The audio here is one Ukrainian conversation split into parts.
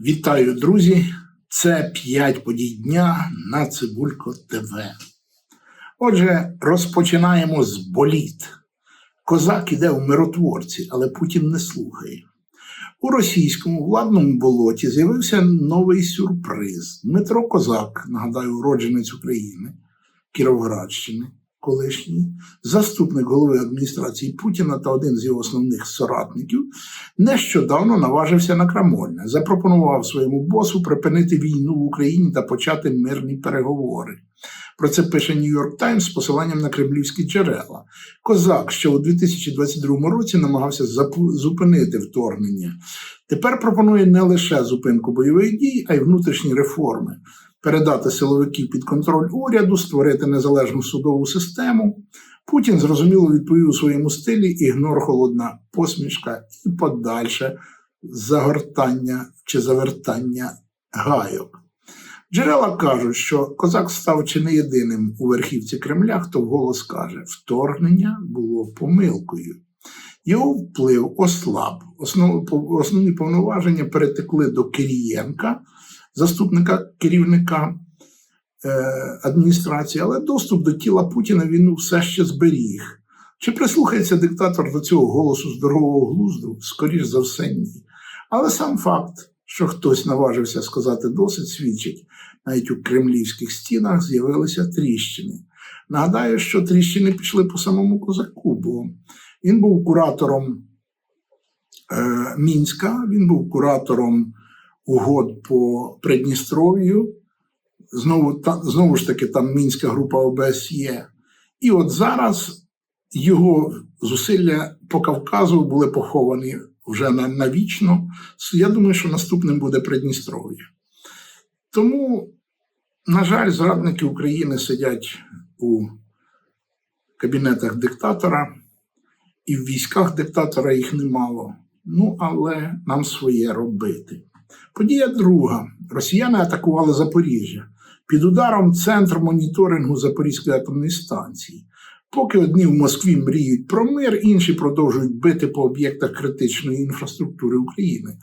Вітаю, друзі! Це 5 подій дня на Цибулько ТВ. Отже, розпочинаємо з боліт. Козак іде у миротворці, але Путін не слухає. У російському владному болоті з'явився новий сюрприз. Дмитро Козак, нагадаю, уродженець України, Кіровоградщини, колишній, заступник голови адміністрації Путіна та один з його основних соратників, нещодавно наважився на крамольне, запропонував своєму босу припинити війну в Україні та почати мирні переговори. Про це пише Нью-Йорк Таймс з посиланням на кремлівські джерела. Козак, що у 2022 році намагався зупинити вторгнення, тепер пропонує не лише зупинку бойових дій, а й внутрішні реформи, передати силовиків під контроль уряду, створити незалежну судову систему. Путін зрозуміло відповів у своєму стилі ігнор холодна посмішка і подальше загортання чи завертання гайок. Джерела кажуть, що козак став чи не єдиним у верхівці Кремля, хто вголос каже, вторгнення було помилкою. Його вплив ослаб. Основ, основні повноваження перетекли до Кирієнка, заступника керівника е, адміністрації, але доступ до тіла Путіна він все ще зберіг. Чи прислухається диктатор до цього голосу здорового глузду? Скоріш за все, ні. Але сам факт, що хтось наважився сказати досить, свідчить, навіть у кремлівських стінах з'явилися тріщини. Нагадаю, що тріщини пішли по самому козаку, бо він був куратором е, Мінська, він був куратором угод по Придністров'ю. Знову, та, знову ж таки, там Мінська група ОБСЄ. І от зараз його зусилля по Кавказу були поховані вже на, навічно. Я думаю, що наступним буде Придністров'я. Тому, на жаль, зрадники України сидять у кабінетах диктатора, і в військах диктатора їх немало. Ну, але нам своє робити. Подія друга. Росіяни атакували Запоріжжя під ударом центр моніторингу Запорізької атомної станції. Поки одні в Москві мріють про мир, інші продовжують бити по об'єктах критичної інфраструктури України.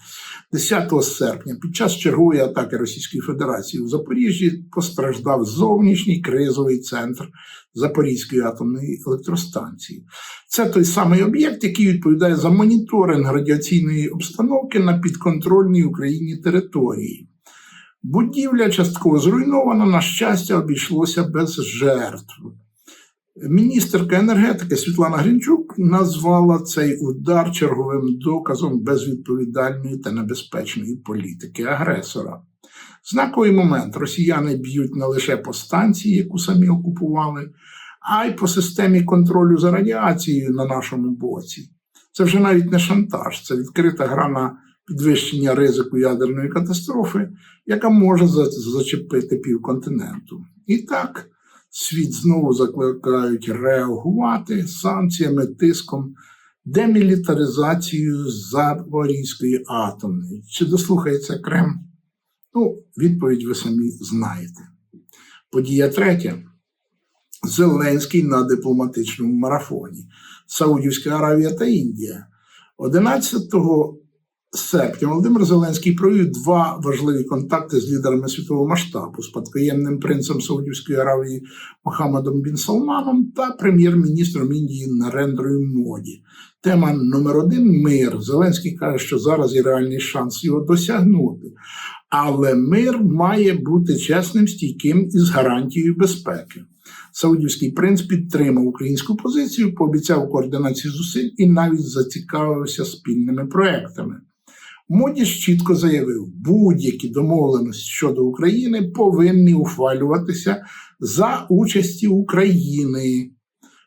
10 серпня під час чергової атаки Російської Федерації у Запоріжжі постраждав зовнішній кризовий центр Запорізької атомної електростанції. Це той самий об'єкт, який відповідає за моніторинг радіаційної обстановки на підконтрольній Україні території. Будівля частково зруйнована, на щастя, обійшлося без жертв. Міністерка енергетики Світлана Гринчук назвала цей удар черговим доказом безвідповідальної та небезпечної політики агресора. Знаковий момент росіяни б'ють не лише по станції, яку самі окупували, а й по системі контролю за радіацією на нашому боці. Це вже навіть не шантаж, це відкрита гра на підвищення ризику ядерної катастрофи, яка може зачепити півконтиненту. І так, світ знову закликають реагувати санкціями, тиском, демілітаризацією Запорізької атомної. Чи дослухається Крем? Ну, відповідь ви самі знаєте. Подія третя. Зеленський на дипломатичному марафоні. Саудівська Аравія та Індія. 11 серпня Володимир Зеленський провів два важливі контакти з лідерами світового масштабу, спадкоємним принцем Саудівської Аравії Мохаммедом Бін Салманом та прем'єр-міністром Індії Нарендрою Моді. Тема номер один мир. Зеленський каже, що зараз є реальний шанс його досягнути. Але мир має бути чесним, стійким і з гарантією безпеки. Саудівський принц підтримав українську позицію, пообіцяв координацію зусиль і навіть зацікавився спільними проектами. Модіш чітко заявив, будь-які домовленості щодо України повинні ухвалюватися за участі України.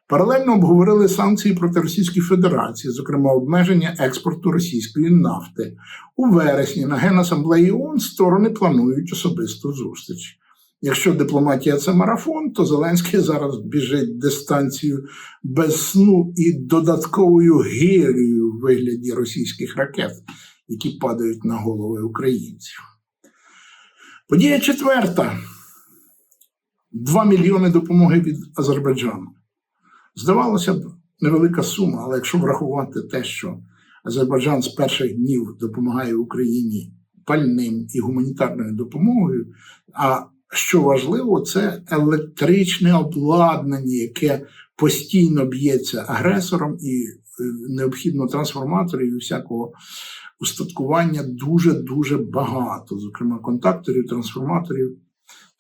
Паралельно обговорили санкції проти Російської Федерації, зокрема обмеження експорту російської нафти. У вересні на Генасамблеї ООН сторони планують особисту зустріч. Якщо дипломатія це марафон, то Зеленський зараз біжить дистанцію без сну і додатковою гирію в вигляді російських ракет, які падають на голови українців. Подія четверта. 2 мільйони допомоги від Азербайджану. Здавалося б, невелика сума, але якщо врахувати те, що Азербайджан з перших днів допомагає Україні пальним і гуманітарною допомогою, а що важливо, це електричне обладнання, яке постійно б'ється агресором, і е, необхідно трансформаторів і всякого устаткування дуже дуже багато, зокрема контакторів, трансформаторів.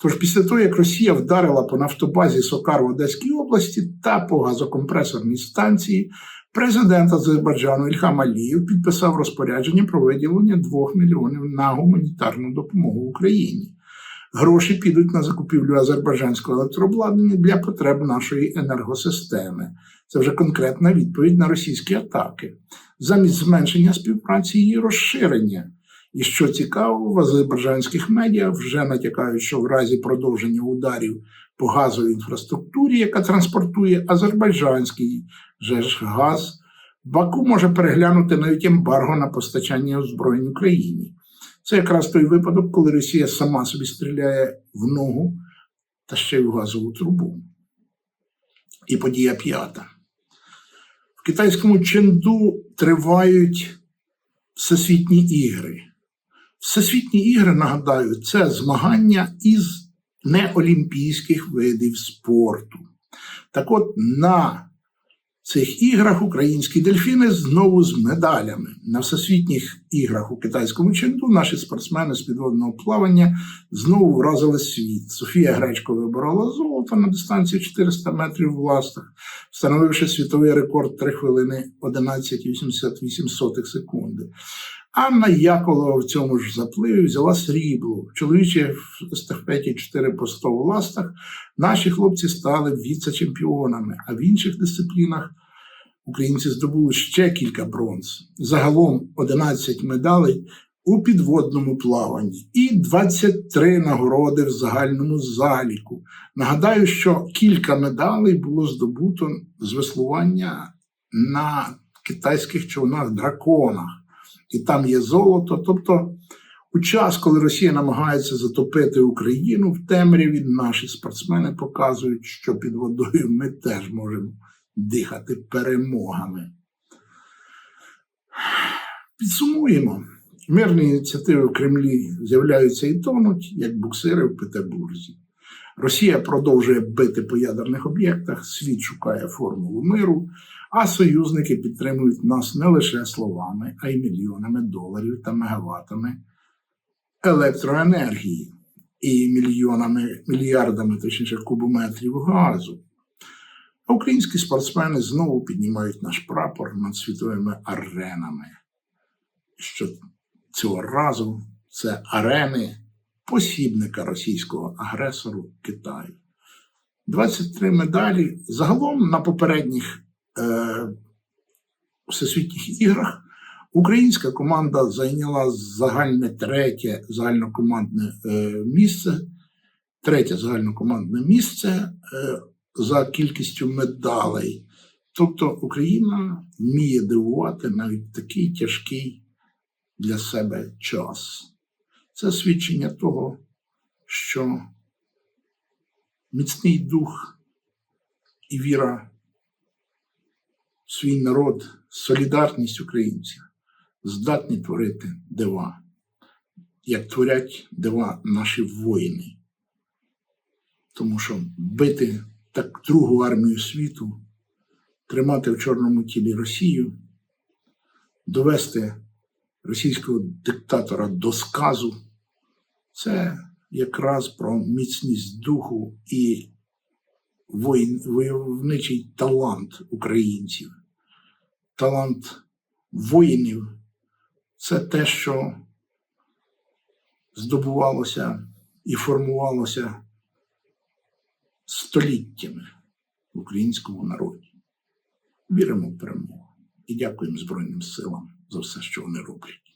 Тож після того, як Росія вдарила по нафтобазі Сокар в Одеській області та по газокомпресорній станції, президент Азербайджану Ільхам Алієв підписав розпорядження про виділення 2 мільйонів на гуманітарну допомогу Україні. Гроші підуть на закупівлю азербайджанського електрообладнання для потреб нашої енергосистеми. Це вже конкретна відповідь на російські атаки. Замість зменшення співпраці її розширення. І що цікаво, в азербайджанських медіа вже натякають, що в разі продовження ударів по газовій інфраструктурі, яка транспортує азербайджанський же ж газ, Баку може переглянути навіть ембарго на постачання озброєнь Україні. Це якраз той випадок, коли Росія сама собі стріляє в ногу та ще й в газову трубу. І подія п'ята. В китайському Ченду тривають всесвітні ігри. Всесвітні ігри, нагадаю, це змагання із неолімпійських видів спорту. Так от на цих іграх українські дельфіни знову з медалями. На всесвітніх іграх у китайському чинду наші спортсмени з підводного плавання знову вразили світ. Софія Гречко виборола золото на дистанції 400 метрів в ластах, встановивши світовий рекорд 3 хвилини 11,88 секунди. Анна Яковлева в цьому ж запливі взяла срібло. В чоловічій естафеті 4 по 100 в ластах наші хлопці стали віце-чемпіонами, а в інших дисциплінах українці здобули ще кілька бронз. Загалом 11 медалей у підводному плаванні і 23 нагороди в загальному заліку. Нагадаю, що кілька медалей було здобуто з веслування на китайських човнах драконах і там є золото. Тобто, у час, коли Росія намагається затопити Україну в темряві, наші спортсмени показують, що під водою ми теж можемо дихати перемогами. Підсумуємо. Мирні ініціативи в Кремлі з'являються і тонуть, як буксири в Петербурзі. Росія продовжує бити по ядерних об'єктах, світ шукає формулу миру, а союзники підтримують нас не лише словами, а й мільйонами доларів та мегаватами електроенергії і мільйонами, мільярдами точніше, кубометрів газу. А українські спортсмени знову піднімають наш прапор над світовими аренами. Що цього разу це арени посібника російського агресору Китаю. 23 медалі. Загалом на попередніх всесвітніх іграх українська команда зайняла загальне третє загальнокомандне е, місце, третє загальнокомандне місце е, за кількістю медалей. Тобто Україна вміє дивувати навіть такий тяжкий для себе час. Це свідчення того, що міцний дух і віра свій народ, солідарність українців здатні творити дива, як творять дива наші воїни. Тому що бити так другу армію світу, тримати в чорному тілі Росію, довести російського диктатора до сказу. Це якраз про міцність духу і войовничий талант українців. Талант воїнів це те, що здобувалося і формувалося століттями в українському народі. Віримо в перемогу і дякуємо Збройним силам за все, що вони роблять.